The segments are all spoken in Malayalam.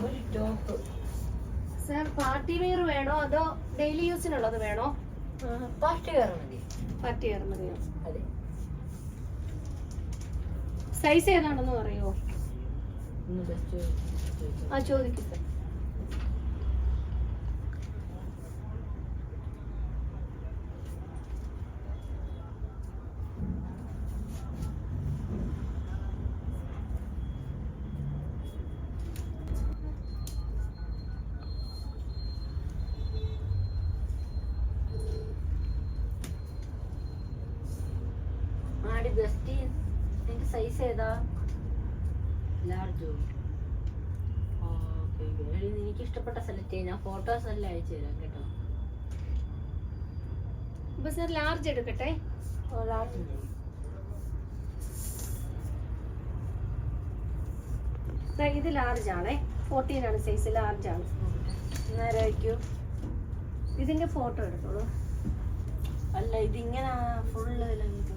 ഒരു ടോപ്പ് സർ പാർട്ടി വെയർ വേണോ അതോ ഡെയിലി യൂസിനുള്ളത് വേണോ? പാർട്ടി വെയർ മതി. പാർട്ടി വെയർ മതിയോ അതെ. സൈസ് ഏതാണെന്ന് പറയുമോ ആ ചോദിക്കും സർ ആടി ബെസ്റ്റ് നിന്റെ സൈസ് ഏതാ ലാർജോ ഓക്കെ എനിക്ക് ഇഷ്ടപ്പെട്ട സെലക്ട് ചെയ്യാം. ഞാൻ ഫോട്ടോസ് എല്ലാം അയച്ചു തരാം കേട്ടോ. അപ്പൊ സർ ലാർജ് എടുക്കട്ടെ? ഓ ലാർജ് ഇത് ലാർജ് ആണേ. ഫോർട്ടീൻ ആണ് സൈസ് ലാർജ് ആണ്. നേരെ വയ്ക്കൂ ഇതിന്റെ ഫോട്ടോ എടുത്തോളൂ. അല്ല ഇതിങ്ങനെ ഫുള്ള് ലെങ്ത്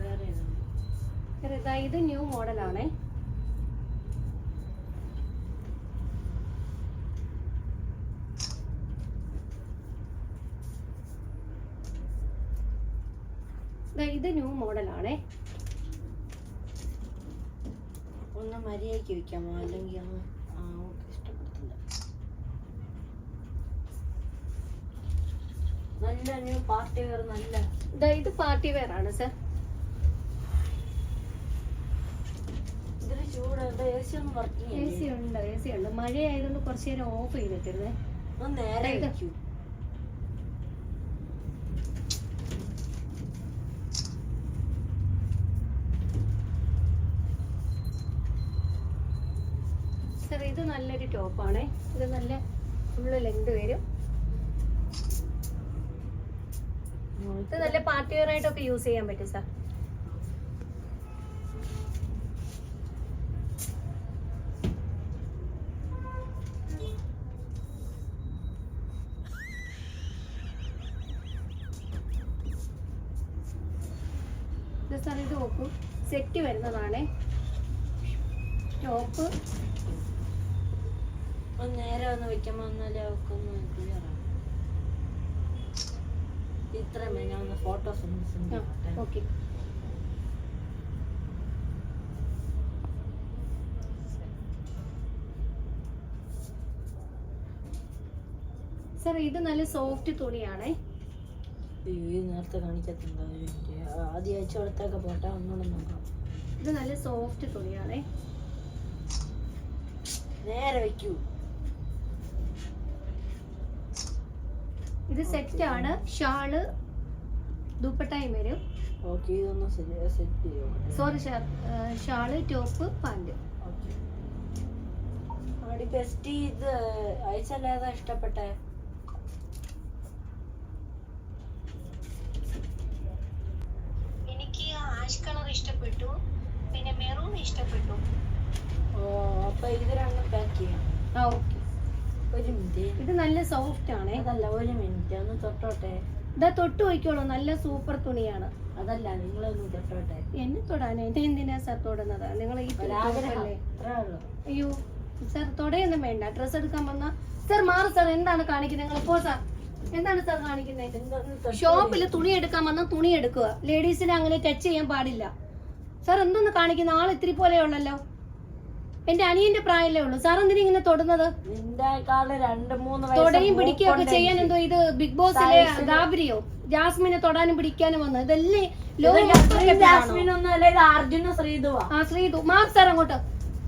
വേറെ ഏതാണ്? സർ, ഇതാ ഇത് ന്യൂ മോഡൽ ആണേ ദാ ഇത് ന്യൂ മോഡൽ ആണേ ഒന്ന് മര്യാദയ്ക്ക് വെക്കാമോ? അല്ലെങ്കിൽ അങ്ങ് ആ ഓക്കെ ഇഷ്ടപ്പെടത്തില്ല. നല്ല ന്യൂ പാർട്ടി വെയർ നല്ല ഇത് പാർട്ടി വെയർ ആണ് സർ. എ സി ഉണ്ട് എ സി ഉണ്ട് മഴയായതുകൊണ്ട് കുറച്ച് നേരം ഓഫ് ചെയ്തിട്ടിരുന്നേ. നേരെ ഇത്. സർ ഇത് നല്ലൊരു ടോപ്പാണേ ഇത് നല്ല ഫുള്ള് ലെങ്ത് വരും. ഇത് നല്ല പാർട്ടി വെയർ ആയിട്ടൊക്കെ യൂസ് ചെയ്യാൻ പറ്റും സാർ ഇത് സ്ഥലം ഇത് നോക്കൂ സെറ്റ് വരുന്നതാണേ ടോപ്പ് നേരെ ഒന്ന് വെക്കുമ്പോ വന്നാലേ അവർക്ക് ഒന്ന് ക്ലിയർ ആണ് ഇത്രയും ഞാൻ ഒന്ന് ഫോട്ടോസ് ഒന്ന് ഓക്കെ സാർ ഇത് നല്ല സോഫ്റ്റ് തുണിയാണേ. നേരത്തെ കാണിക്കത്തില്ല ഒരു ആദ്യം അയച്ചു കൊടുത്തൊക്കെ പോട്ടെ ഒന്നുകൂടെ നോക്കാം. ഇത് നല്ല സോഫ്റ്റ് തുണിയാണേ. നേരെ വെക്കൂ. ഇത് സെറ്റ് ആണ്. ഷാൾ ദുപ്പട്ടായും വരും. ഓക്കെ ഇതൊന്ന് സെറ്റ് ചെയ്യോ? Sorry shawl top pant best ഇത് അയച്ചല്ലേതാ ഇഷ്ടപ്പെട്ടെ? ഇഷ്ടപ്പെട്ടു. ഓ അപ്പൊ ഇത് രണ്ടും പാക്ക് ചെയ്യാം. ആ ഓക്കെ ഒരു മിനിറ്റ് ഇത് നല്ല സോഫ്റ്റ് ആണേ. അതല്ല ഒരു മിനിറ്റ് ഒന്ന് തൊട്ടോട്ടെ. ഇതാ തൊട്ട് പോയിക്കോളൂ നല്ല സൂപ്പർ തുണിയാണ്. അതല്ല നിങ്ങളൊന്ന് തൊട്ടോട്ടെ. എന്നെ തൊടാൻ എന്നെ എന്തിനാ സാർ തൊടുന്നത്? നിങ്ങൾ ഈ അത്രേ അയ്യോ സാർ തൊടയൊന്നും വേണ്ട. ഡ്രസ് എടുക്കാൻ വന്ന സാർ മാറ് സാർ എന്താണ് കാണിക്കുന്നത് നിങ്ങൾ പോ സാർ എന്താണ് സാർ കാണിക്കുന്നത് ഷോപ്പിൽ തുണി എടുക്കാൻ വന്ന തുണി എടുക്കുക. ലേഡീസിനെ അങ്ങനെ ടച്ച് ചെയ്യാൻ പാടില്ല. സാർ എന്തൊന്ന് കാണിക്കുന്ന? ആൾ ഇത്തിരി പോലെയുള്ളല്ലോ എന്റെ അനിയന്റെ പ്രായമല്ലേ ഉള്ളൂ. സാർ എന്തിനാ ഇങ്ങനെ തൊടുന്നത്? തൊടയും പിടിക്കുകയൊക്കെ ചെയ്യാൻ എന്തോ ഇത് ബിഗ് ബോസിലെ ഗാബരിയോ? ജാസ്മിനെ തൊടാനും പിടിക്കാനും വന്നു. ഇതല്ലേ അർജുന ആ ശ്രീതു. മാർ സാർ അങ്ങോട്ട്.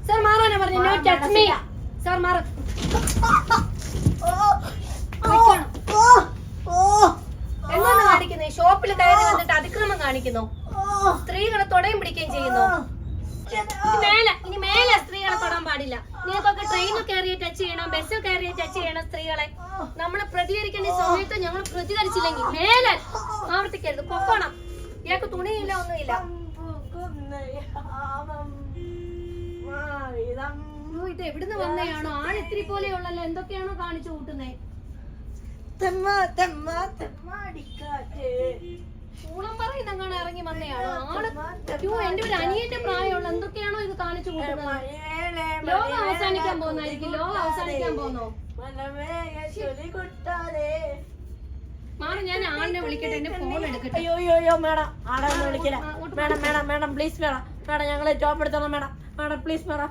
സാർ മാറാനാ പറഞ്ഞു. No touch me. സാർ മാറ. എന്താണ് കാണിക്കുന്നത് ഷോപ്പിൽ കയറി വന്നിട്ട് അതിക്രമം കാണിക്കുന്നു? സ്ത്രീകളെ തൊടയും പിടിക്കുകയും ചെയ്യുന്നു. മേലെ ഇനി മേലെ സ്ത്രീകളെ തൊടാൻ പാടില്ല. നിങ്ങൾക്കൊക്കെ ട്രെയിനിൽ കയറിയ ടച്ച് ചെയ്യണം ബസ്സിൽ കയറിയ ടച്ച് ചെയ്യണം സ്ത്രീകളെ. നമ്മൾ പ്രതികരിക്കേണ്ട സമയത്ത് ഞങ്ങൾ പ്രതികരിച്ചില്ലെങ്കിൽ മേലെ ആവർത്തിക്കരുത്. പൊക്കോണം. ഇയാൾക്ക് തുണിയില്ല ഒന്നുമില്ല. ഇത് എവിടുന്ന് വന്നയാണോ? ആൾ ഇത്തിരി പോലെയുള്ളല്ലോ. എന്തൊക്കെയാണോ കാണിച്ചു കൂട്ടുന്നേ? ഊളം പറയുന്ന ഇറങ്ങി വന്നയാണോ? ആൾ അയ്യോ എന്റെ ഒരു അനിയന്റെ പ്രായമുള്ള. എന്തൊക്കെയാണോ ഇത് കാണിച്ചു കൂട്ടുന്നത്? ലോകം അവസാനിക്കാൻ പോകുന്നായിരിക്കും ലോകം അവസാനിക്കാൻ പോകുന്നോ? മാറി ഞാൻ ആളിനെ വിളിക്കട്ടെ. എന്റെ ഫോൺ എടുക്കട്ടെ. അയ്യോ അയ്യോ മേഡം. ആളെ ഒന്ന് വിളിക്കില്ല. Madam madam madam please madam. Madam ഞങ്ങളെ ജോബ് എടുത്തോളാം madam. Madam please madam.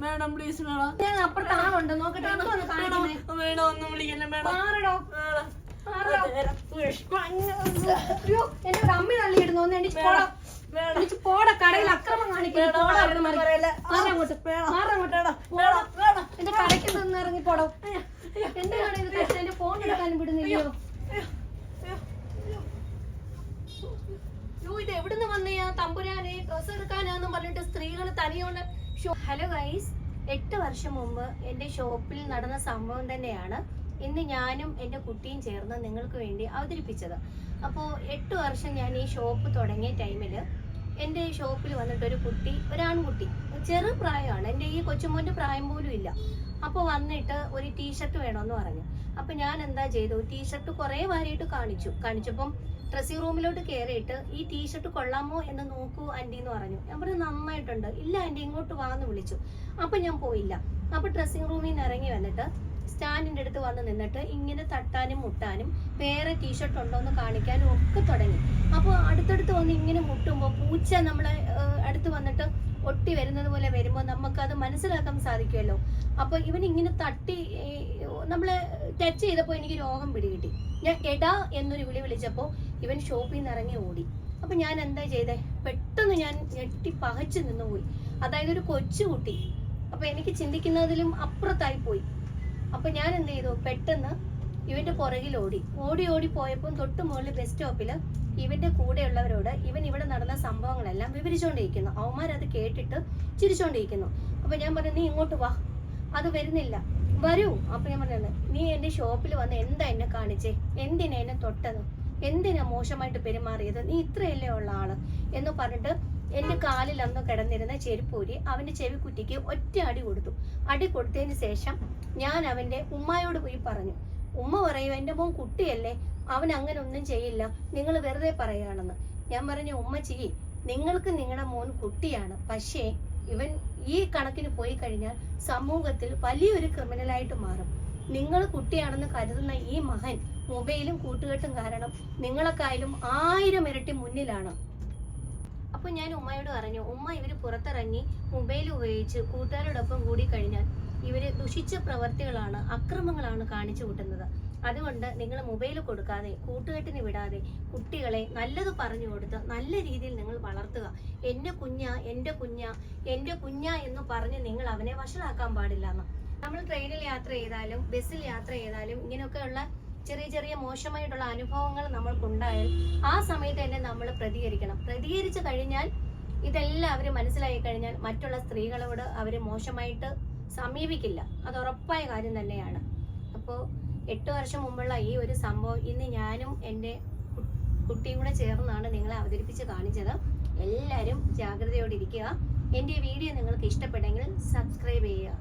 Madam please madam ഞാൻ അപ്പുറത്ത് ആളുണ്ട്. നോക്കട്ടെ മേഡം ഒന്നും വിളിക്കില്ല മേഡം മാറടോ. ഒരു അമ്മി തള്ളിയിടുന്നു ഒന്ന് എണീച്ച് പോടാ. എണീച്ച് പോടാ. കടയിൽ അക്രമം കാണിക്കുന്നു. എന്റെ കടയ്ക്ക് നിന്ന് ഇറങ്ങി പോടോ എന്റെ കടയിൽ എന്റെ ഫോൺ എടുക്കാനും വിടുന്നില്ലയോ യോ ഇത് എവിടുന്ന് വന്നയാ തമ്പുരാനെ ഡ്രസ് എടുക്കാനാന്നും പറഞ്ഞിട്ട് സ്ത്രീകൾ തനിയോണ്ട് ഹലോ ഗൈസ് എട്ട് വർഷം മുമ്പ് എന്റെ ഷോപ്പിൽ നടന്ന സംഭവം തന്നെയാണ് ഇന്ന് ഞാനും എന്റെ കുട്ടിയും ചേർന്ന് നിങ്ങൾക്ക് വേണ്ടി അവതരിപ്പിച്ചത്. അപ്പോൾ എട്ട് വർഷം ഞാൻ ഈ ഷോപ്പ് തുടങ്ങിയ ടൈമിൽ എന്റെ ഷോപ്പിൽ വന്നിട്ട് ഒരു കുട്ടി ഒരാൺകുട്ടി ചെറു പ്രായമാണ്. എന്റെ ഈ കൊച്ചുമോന്റെ പ്രായം പോലും ഇല്ല. അപ്പോൾ വന്നിട്ട് ഒരു ടീഷർട്ട് വേണമെന്ന് പറഞ്ഞു. അപ്പോൾ ഞാൻ എന്താ ചെയ്തു? ടീഷർട്ട് കുറേ വാരിയിട്ട് കാണിച്ചു. കാണിച്ചപ്പം ഡ്രസ്സിംഗ് റൂമിലോട്ട് കയറിയിട്ട് ഈ ടീഷർട്ട് കൊള്ളാമോ എന്ന് നോക്കൂ ആന്റി എന്ന് പറഞ്ഞു. ഞാൻ പറഞ്ഞു നന്നായിട്ടുണ്ട്. ഇല്ല ആന്റി ഇങ്ങോട്ട് വാന്ന് വിളിച്ചു. അപ്പം ഞാൻ പോയില്ല. അപ്പോൾ ഡ്രസ്സിംഗ് റൂമിൽ നിന്ന് ഇറങ്ങി വന്നിട്ട് സ്റ്റാൻഡിന്റെ അടുത്ത് വന്ന് നിന്നിട്ട് ഇങ്ങനെ തട്ടാനും മുട്ടാനും വേറെ ടീഷർട്ട് ഉണ്ടോ എന്ന് കാണിക്കാനും ഒക്കെ തുടങ്ങി. അപ്പോൾ അടുത്തടുത്ത് വന്ന് ഇങ്ങനെ മുട്ടുമ്പോൾ പൂച്ച നമ്മളെ അടുത്ത് വന്നിട്ട് ഒട്ടി വരുന്നത് പോലെ വരുമ്പോൾ അത് മനസ്സിലാക്കാൻ സാധിക്കുമല്ലോ. അപ്പോൾ ഇവൻ ഇങ്ങനെ തട്ടി നമ്മളെ ടച്ച് ചെയ്തപ്പോൾ എനിക്ക് രോഗം പിടികിട്ടി. ഞാൻ എടാ എന്നൊരു വിളി വിളിച്ചപ്പോൾ ഇവൻ ഷോപ്പിൽ നിന്ന് ഇറങ്ങി ഓടി. അപ്പൊ ഞാൻ എന്താ ചെയ്തേ? പെട്ടെന്ന് ഞാൻ ഞെട്ടി പകച്ചു നിന്നുപോയി അതായത് ഒരു കൊച്ചുകുട്ടി അപ്പൊ എനിക്ക് ചിന്തിക്കുന്നതിലും അപ്പുറത്തായി പോയി. അപ്പൊ ഞാൻ എന്ത് ചെയ്തു? പെട്ടെന്ന് ഇവന്റെ പുറകിൽ ഓടി. ഓടി ഓടി പോയപ്പോൾ തൊട്ട് മുകളിൽ ബസ് സ്റ്റോപ്പിൽ ഇവന്റെ കൂടെയുള്ളവരോട് ഇവൻ ഇവിടെ നടന്ന സംഭവങ്ങളെല്ലാം വിവരിച്ചുകൊണ്ടിരിക്കുന്നു അവന്മാരത് കേട്ടിട്ട് ചിരിച്ചുകൊണ്ടിരിക്കുന്നു അപ്പൊ ഞാൻ പറഞ്ഞു നീ ഇങ്ങോട്ട് വാ. അത് വരുന്നില്ല. വരൂ. അപ്പൊ ഞാൻ പറഞ്ഞു നീ എന്റെ ഷോപ്പിൽ വന്ന് എന്താ എന്നെ കാണിച്ചേ? എന്തിനാ എന്നെ തൊട്ടത്? എന്തിനാ മോശമായിട്ട് പെരുമാറിയത്? നീ ഇത്രയല്ലേ ഉള്ള ആൾ? എന്ന് പറഞ്ഞിട്ട് എന്റെ കാലിൽ അന്ന് കിടന്നിരുന്ന ചെരുപ്പൂരി അവന്റെ ചെവിക്കുറ്റിക്ക് ഒറ്റ അടി കൊടുത്തു. അടി കൊടുത്തതിന് ശേഷം ഞാൻ അവന്റെ ഉമ്മായോട് പോയി പറഞ്ഞു. ഉമ്മ പറയൂ എന്റെ മോൻ കുട്ടിയല്ലേ. അവൻ അങ്ങനെ ഒന്നും ചെയ്യില്ല. നിങ്ങൾ വെറുതെ പറയുകയാണെന്ന്. ഞാൻ പറഞ്ഞു ഉമ്മ ചെയ്യ് നിങ്ങൾക്ക് നിങ്ങളുടെ മോൻ കുട്ടിയാണ്. പക്ഷേ ഇവൻ ഈ കണക്കിന് പോയി കഴിഞ്ഞാൽ സമൂഹത്തിൽ വലിയൊരു ക്രിമിനലായിട്ട് മാറും. നിങ്ങൾ കുട്ടിയാണെന്ന് കരുതുന്ന ഈ മകൻ മൊബൈലും കൂട്ടുകെട്ടും കാരണം നിങ്ങളെക്കായാലും ആയിരം ഇരട്ടി മുന്നിലാണ്. അപ്പൊ ഞാൻ ഉമ്മയോട് പറഞ്ഞു ഉമ്മ ഇവർ പുറത്തിറങ്ങി മൊബൈൽ ഉപയോഗിച്ച് കൂട്ടുകാരോടൊപ്പം കൂടി കഴിഞ്ഞാൽ ഇവർ ദുഷിച്ച പ്രവർത്തികളാണ് അക്രമങ്ങളാണ് കാണിച്ചു കൂട്ടുന്നത്. അതുകൊണ്ട് നിങ്ങൾ മൊബൈൽ കൊടുക്കാതെ കൂട്ടുകെട്ടിന് വിടാതെ കുട്ടികളെ നല്ലത് പറഞ്ഞു കൊടുത്ത് നല്ല രീതിയിൽ നിങ്ങൾ വളർത്തുക. എന്റെ കുഞ്ഞ എന്റെ കുഞ്ഞ എന്റെ കുഞ്ഞ എന്ന് പറഞ്ഞ് നിങ്ങൾ അവനെ വഷളാക്കാൻ പാടില്ല നമ്മൾ ട്രെയിനിൽ യാത്ര ചെയ്താലും ബസ്സിൽ യാത്ര ചെയ്താലും ഇങ്ങനെയൊക്കെയുള്ള ചെറിയ ചെറിയ മോശമായിട്ടുള്ള അനുഭവങ്ങൾ നമ്മൾക്കുണ്ടായാൽ ആ സമയത്ത് തന്നെ നമ്മൾ പ്രതികരിക്കണം. പ്രതികരിച്ചു കഴിഞ്ഞാൽ ഇതെല്ലാം അവർ മനസ്സിലായി കഴിഞ്ഞാൽ മറ്റുള്ള സ്ത്രീകളോട് അവർ മോശമായിട്ട് സമീപിക്കില്ല. അത് ഉറപ്പായ കാര്യം തന്നെയാണ്. അപ്പോൾ എട്ട് വർഷം മുമ്പുള്ള ഈ ഒരു സംഭവം ഇന്ന് ഞാനും എന്റെ കുട്ടിയും കൂടെ ചേർന്നാണ് നിങ്ങളെ അവതരിപ്പിച്ച് കാണിച്ചത്. എല്ലാവരും ജാഗ്രതയോടെ ഇരിക്കുക. എന്റെ വീഡിയോ നിങ്ങൾക്ക് ഇഷ്ടപ്പെട്ടെങ്കിൽ സബ്സ്ക്രൈബ് ചെയ്യുക.